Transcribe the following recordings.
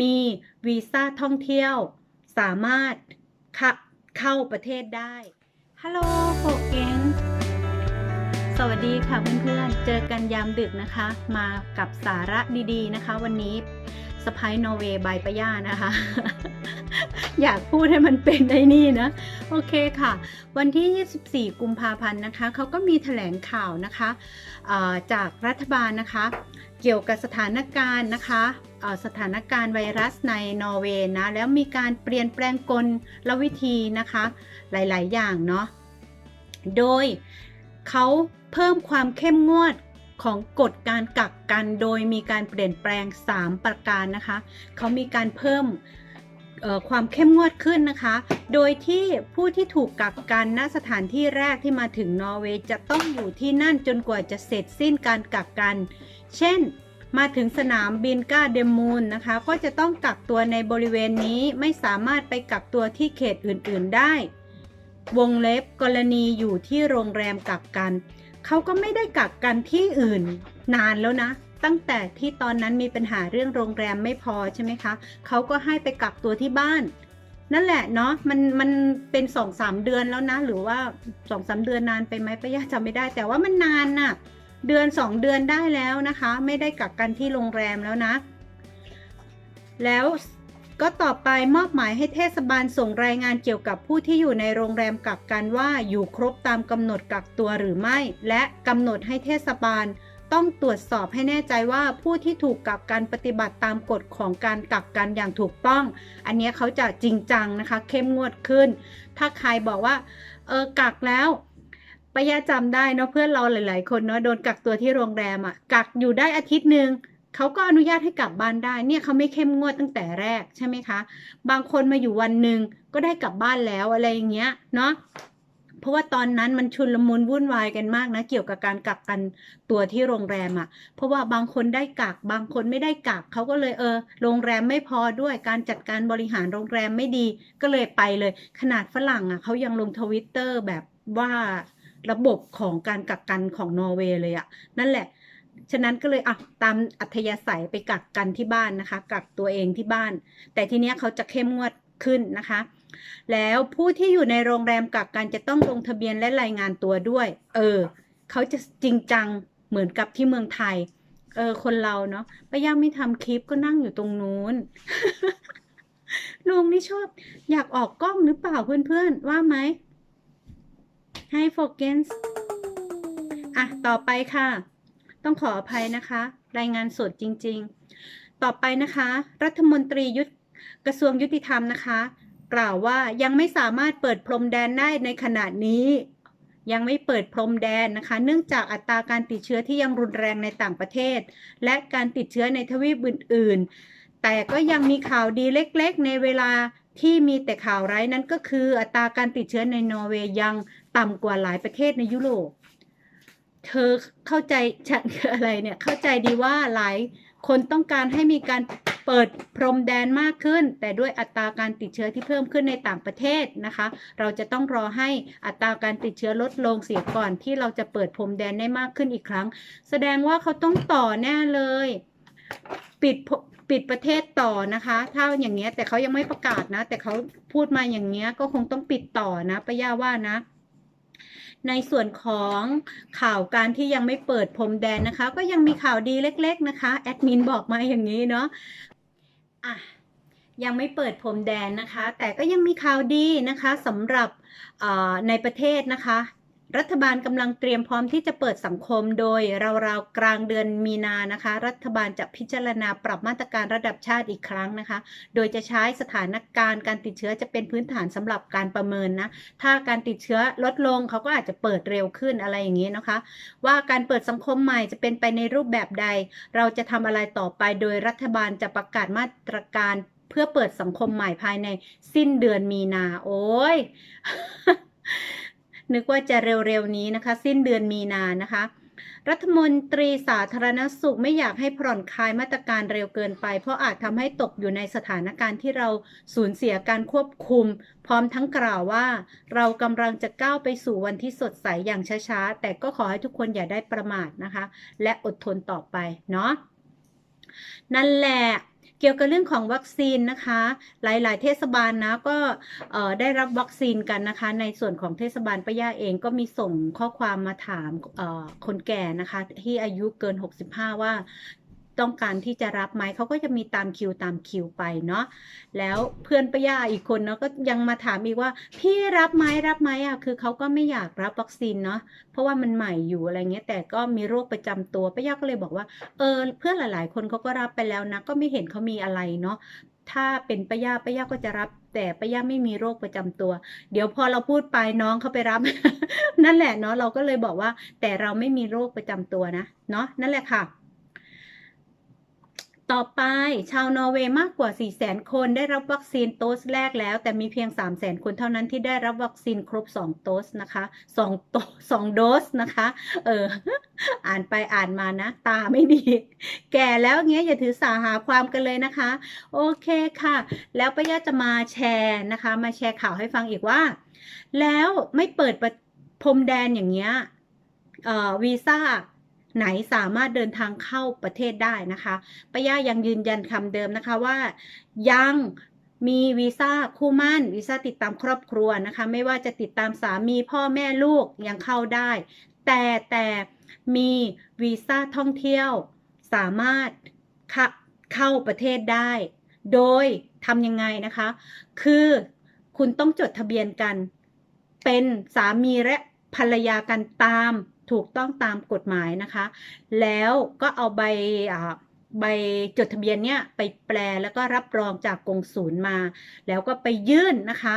มีวีซ่าท่องเที่ยว สามารถเข้าเข้าประเทศได้ฮัลโหลโฟเกนสวัสดีค่ะเพื่อนๆ เจอกันยามดึกนะคะ มากับสาระดีๆนะคะ วันนี้สไปนอร์เวย์บายปะย่านะคะ อยากพูดให้มันเป็นไอ้นี่นะ โอเคค่ะ วันที่ 24 กุมภาพันธ์นะคะ เขาก็มีแถลงข่าวนะคะเอ่อจากรัฐบาลนะคะ เกี่ยวกับสถานการณ์นะคะเอ่อ สถานการณ์ไวรัสในนอร์เวย์นะ แล้วมีการเปลี่ยนแปลงกลและวิธีนะคะ หลาย ๆ อย่างเนาะ โดยเขาเพิ่มความเข้มงวดของกฎการกักกันโดยมีการเปลี่ยนแปลง 3 ประการนะคะ เขามีการเพิ่มความเข้มงวดขึ้นนะคะ โดยที่ผู้ที่ถูกกักกันณสถานที่แรกที่มาถึงนอร์เวย์จะต้องอยู่ที่นั่นจนกว่าจะเสร็จสิ้นการกักกัน เช่น มาถึงสนามบินก้าเดมูนนะคะ ก็จะต้องกักตัวในบริเวณนี้ไม่สามารถไปกักตัวที่เขตอื่นๆได้ วงเล็บกรณีอยู่ที่โรงแรมกักกัน เขาก็ไม่ได้กักกันที่อื่นนานแล้วนะ ตั้งแต่ที่ตอนนั้นมีปัญหาเรื่องโรงแรมไม่พอใช่ไหมคะ เขาก็ให้ไปกักตัวที่บ้าน นั่นแหละเนาะมันมันเป็นสองสามเดือนแล้วนะ หรือว่าสองสามเดือนนานไปไหมป้ายาจำไม่ได้ แต่ว่ามันนานน่ะ เดือนสองเดือนได้แล้วนะคะ ไม่ได้กักกันที่โรงแรมแล้วนะ แล้วก็ต่อไปมอบหมายให้เทศบาลส่งรายงานเกี่ยวกับผู้ที่อยู่ในโรงแรมกักกันว่าอยู่ครบตามกำหนดกักตัวหรือไม่ และกำหนดให้เทศบาลต้องตรวจสอบให้แน่ใจว่าผู้ที่ถูกกักกันปฏิบัติตามกฎของการกักกันอย่างถูกต้อง อันนี้เขาจะจริงจังนะคะ เข้มงวดขึ้น ถ้าใครบอกว่าเออกักแล้ว ปะยาจำได้เนาะเพื่อนเราหลาย ๆ คนเนาะโดนกักตัวที่โรงแรมอะ่ะกักอยู่ได้อาทิตย์หนึ่งเขาก็อนุญาตให้กลับบ้านได้ เนี่ยเขาไม่เข้มงวดตั้งแต่แรกใช่ไหมคะ บางคนมาอยู่วันหนึ่งก็ได้กลับบ้านแล้วอะไรอย่างเงี้ยเนาะเพราะว่าตอนนั้นมันชุนลมุนวุ่นวายกันมากนะเกี่ยวกับการกักกันตัวที่โรงแรมอะ่ะ เพราะว่าบางคนได้กักบางคนไม่ได้กักเขาก็เลยเออ โรงแรมไม่พอด้วยการจัดการบริหารโรงแรมไม่ดีก็เลยไปเลย ขนาดฝรั่งอะ่ะเขายังลงทวิตเตอร์แบบว่า ระบบของการกักกันของนอร์เวย์เลยอะ่ะนั่นแหละ ฉะนั้นก็เลยอะตามอัธยาศัยไปกักกันที่บ้านนะคะ กักตัวเองที่บ้าน แต่ทีเนี้ยเขาจะเข้มงวดขึ้นนะคะ แล้วผู้ที่อยู่ในโรงแรมกักกันจะต้องลงทะเบียนและรายงานตัวด้วย เออ เขาจะจริงจังเหมือนกับที่เมืองไทย เออ คนเราเนาะป้าย่าไม่ทำคลิปก็นั่งอยู่ตรงนู้นลุงนี่ชอบ อยากออกกล้องหรือเปล่าเพื่อนๆว่าไหม ให้โฟกัสอะ ต่อไปค่ะ ต้องขออภัยนะคะ รายงานสดจริง ๆ ต่อไปนะคะ รัฐมนตรียุทธกระทรวงยุติธรรมนะคะ กล่าวว่ายังไม่สามารถเปิดพรมแดนได้ในขณะนี้ ยังไม่เปิดพรมแดนนะคะ เนื่องจากอัตราการติดเชื้อที่ยังรุนแรงในต่างประเทศ และการติดเชื้อในทวีปอื่น ๆ แต่ก็ยังมีข่าวดีเล็ก ๆ ในเวลา ที่มีแต่ข่าวร้ายนั้นก็คืออัตราการติดเชื้อในนอร์เวย์ยังต่ำกว่าหลายประเทศในยุโรป เธอเข้าใจฉันคืออะไรเนี่ยเข้าใจดีว่าหลายคนต้องการให้มีการเปิดพรมแดนมากขึ้น แต่ด้วยอัตราการติดเชื้อที่เพิ่มขึ้นในต่างประเทศนะคะ เราจะต้องรอให้อัตราการติดเชื้อลดลงเสียก่อนที่เราจะเปิดพรมแดนได้มากขึ้นอีกครั้ง แสดงว่าเขาต้องต่อแน่เลย ปิด ปิดประเทศต่อนะคะ ถ้าอย่างเงี้ยแต่เขายังไม่ประกาศนะ แต่เขาพูดมาอย่างเงี้ยก็คงต้องปิดต่อนะป้าย่าว่านะ ในส่วนของข่าวการที่ยังไม่เปิดพรมแดนนะคะ ก็ยังมีข่าวดีเล็ก ๆนะคะแอดมินบอกมาอย่างนี้เนาะอะยังไม่เปิดพรมแดนนะคะ แต่ก็ยังมีข่าวดีนะคะสำหรับในประเทศนะคะ รัฐบาลกำลังเตรียมพร้อมที่จะเปิดสังคมโดยราวๆกลางเดือนมีนานะคะ รัฐบาลจะพิจารณาปรับมาตรการระดับชาติอีกครั้งนะคะ โดยจะใช้สถานการณ์การติดเชื้อจะเป็นพื้นฐานสำหรับการประเมินนะ ถ้าการติดเชื้อลดลงเขาก็อาจจะเปิดเร็วขึ้นอะไรอย่างนี้นะคะ ว่าการเปิดสังคมใหม่จะเป็นไปในรูปแบบใด เราจะทำอะไรต่อไป โดยรัฐบาลจะประกาศมาตรการเพื่อเปิดสังคมใหม่ภายในสิ้นเดือนมีนา โอ้ย นึกว่าจะเร็วๆนี้นะคะ สิ้นเดือนมีนานะคะ รัฐมนตรีสาธารณสุขไม่อยากให้ผ่อนคลายมาตรการเร็วเกินไป เพราะอาจทำให้ตกอยู่ในสถานการณ์ที่เราสูญเสียการควบคุม พร้อมทั้งกล่าวว่า เรากำลังจะก้าวไปสู่วันที่สดใสอย่างช้าๆ แต่ก็ขอให้ทุกคนอย่าได้ประมาทนะคะ และอดทนต่อไปเนาะนั่นแหละ เกี่ยวกับเรื่องของวัคซีนนะคะ หลาย ๆ เทศบาลนะก็ได้รับวัคซีนกันนะคะ ในส่วนของเทศบาลป้าย่าเองก็มีส่งข้อความมาถามคนแก่นะคะ ที่อายุเกิน 65 ว่า ต้องการที่จะรับไหมเขาก็จะมีตามคิวตามคิวไปเนาะแล้วเพื่อนป้าย่าอีกคนเนาะก็ยังมาถามอีกว่า พี่รับไหมรับไหมอะคือเขาก็ไม่อยากรับวัคซีนเนาะเพราะว่ามันใหม่อยู่อะไรเงี้ยแต่ก็มีโรคประจำตัวป้าย่าก็เลยบอกว่าเออเพื่อนหลาย ๆ คนเขาก็รับไปแล้วนะก็ไม่เห็นเขามีอะไรเนาะถ้าเป็นป้าย่าป้าย่าก็จะรับ แต่ป้าย่าไม่มีโรคประจำตัว เดี๋ยวพอเราพูดไปน้องเขาไปรับ นั่นแหละเนาะเราก็เลยบอกว่า แต่เราไม่มีโรคประจำตัวนะเนาะนั่นแหละค่ะ ต่อไปชาวนอร์เวย์มากกว่า 4 0 0 0 0 0 คนได้รับวัคซีนโดสแรกแล้ว แต่มีเพียง 3 0 0 0 0 0 คนเท่านั้นที่ได้รับวัคซีนครบ 2 โดสนะคะ2โต2โดสนะคะ เออ อ่านไปอ่านมานะ ตาไม่ดี แก่แล้วเงี้ยอย่าถือสาหาความกันเลยนะคะ โอเคค่ะ แล้วป้าย่าจะมาแชร์นะคะ มาแชร์ข่าวให้ฟังอีกว่า แล้วไม่เปิดพรมแดนอย่างเงี้ยเอ่อวีซ่า ไหนสามารถเดินทางเข้าประเทศได้นะคะป้าย่ายังยืนยันคำเดิมนะคะว่า ยังมีวีซ่าคู่มั่นวีซ่าติดตามครอบครัวนะคะ ไม่ว่าจะติดตามสามีพ่อแม่ลูกยังเข้าได้ แต่แต่มีวีซ่าท่องเที่ยวสามารถเขเข้าประเทศได้ โดยทำยังไงนะคะ คือคุณต้องจดทะเบียนกัน เป็นสามีและภรรยากันตาม ถูกต้องตามกฎหมายนะคะ แล้วก็เอาใบอ่าใบจดทะเบียนเนี้ยไปแปลแล้วก็รับรองจากกงศูนย์มา แล้วก็ไปยื่นนะคะ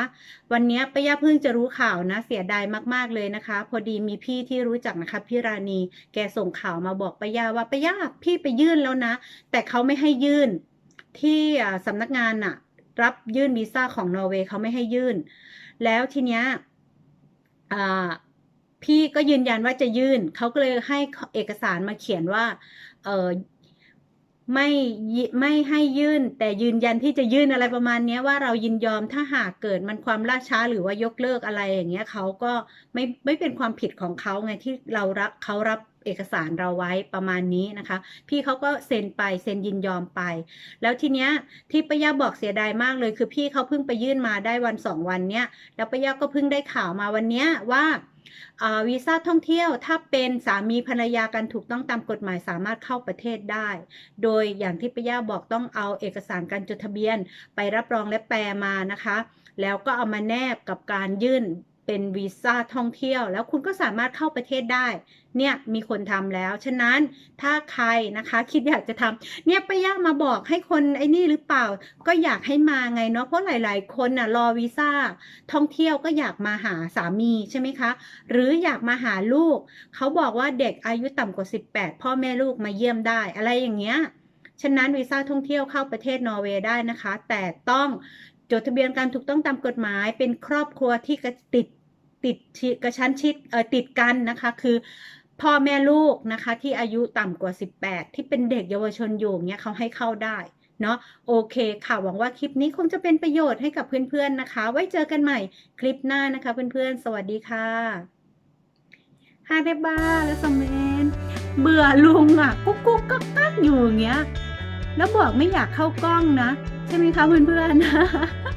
วันนี้ป้าย่าเพิ่งจะรู้ข่าวนะ เสียดายมากๆเลยนะคะ พอดีมีพี่ที่รู้จักนะคะพี่ราณีแกส่งข่าวมาบอกป้าย่าว่าป้าย่าพี่ไปยื่นแล้วนะ แต่เขาไม่ให้ยื่นที่อ่าสำนักงานน่ะรับยื่นวีซ่าของนอร์เวย์เขาไม่ให้ยื่น แล้วทีเนี้ยอ่า พี่ก็ยืนยันว่าจะยื่น เขาก็เลยให้เอกสารมาเขียนว่า เออไม่ไม่ให้ยื่น แต่ยืนยันที่จะยื่นอะไรประมาณนี้ว่าเรายินยอมถ้าหากเกิดมันความล่าช้าหรือว่ายกเลิกอะไรอย่างเงี้ยเขาก็ไม่ไม่เป็นความผิดของเขาไงที่เรารับเขารับเอกสารเราไว้ประมาณนี้นะคะ พี่เขาก็เซ็นไปเซ็นยินยอมไป แล้วทีเนี้ยที่ป้าย่าบอกเสียดายมากเลยคือพี่เขาเพิ่งไปยื่นมาได้วันสองวันเนี้ยแล้วป้าย่าก็เพิ่งได้ข่าวมาวันเนี้ยว่า วีซ่าท่องเที่ยวถ้าเป็นสามีภรรยากันถูกต้องตามกฎหมายสามารถเข้าประเทศได้ โดยอย่างที่ปิย่าบอกต้องเอาเอกสารการจดทะเบียน ไปรับรองและแปลมานะคะ แล้วก็เอามาแนบกับการยื่น เป็นวีซ่าท่องเที่ยว แล้วคุณก็สามารถเข้าประเทศได้ เนี่ยมีคนทำแล้ว ฉะนั้นถ้าใครนะคะคิดอยากจะทำเนี่ยป้าย่ามาบอกให้คนไอ้นี่หรือเปล่า ก็อยากให้มาไงเนาะเพราะหลาย ๆ คนน่ะรอวีซ่าท่องเที่ยวก็อยากมาหาสามีใช่ไหมคะ หรืออยากมาหาลูก เขาบอกว่าเด็กอายุต่ำกว่า 18 พ่อแม่ลูกมาเยี่ยมได้อะไรอย่างเงี้ยฉะนั้นวีซ่าท่องเที่ยวเข้าประเทศนอร์เวย์ได้นะคะ แต่ต้อง จดทะเบียนการถูกต้องตามกฎหมายเป็นครอบครัวที่กระติดติดกระชั้นชิดเอ่อติดกันนะคะ คือพ่อแม่ลูกนะคะ ที่อายุต่ำกว่า 18 ที่เป็นเด็กเยาวชนอยู่เนี้ยเขาให้เข้าได้เนาะโอเคค่ะ หวังว่าคลิปนี้คงจะเป็นประโยชน์ให้กับเพื่อนๆนะคะ ไว้เจอกันใหม่คลิปหน้านะคะเพื่อนๆ สวัสดีค่ะฮาเดบ้าและสมเนเบื่อลุงอะกุ๊กกุ๊กกักกักอยู่อย่างเงี้ย แล้วบอกไม่อยากเข้ากล้องนะ ใช่ไหมคะเพื่อนๆ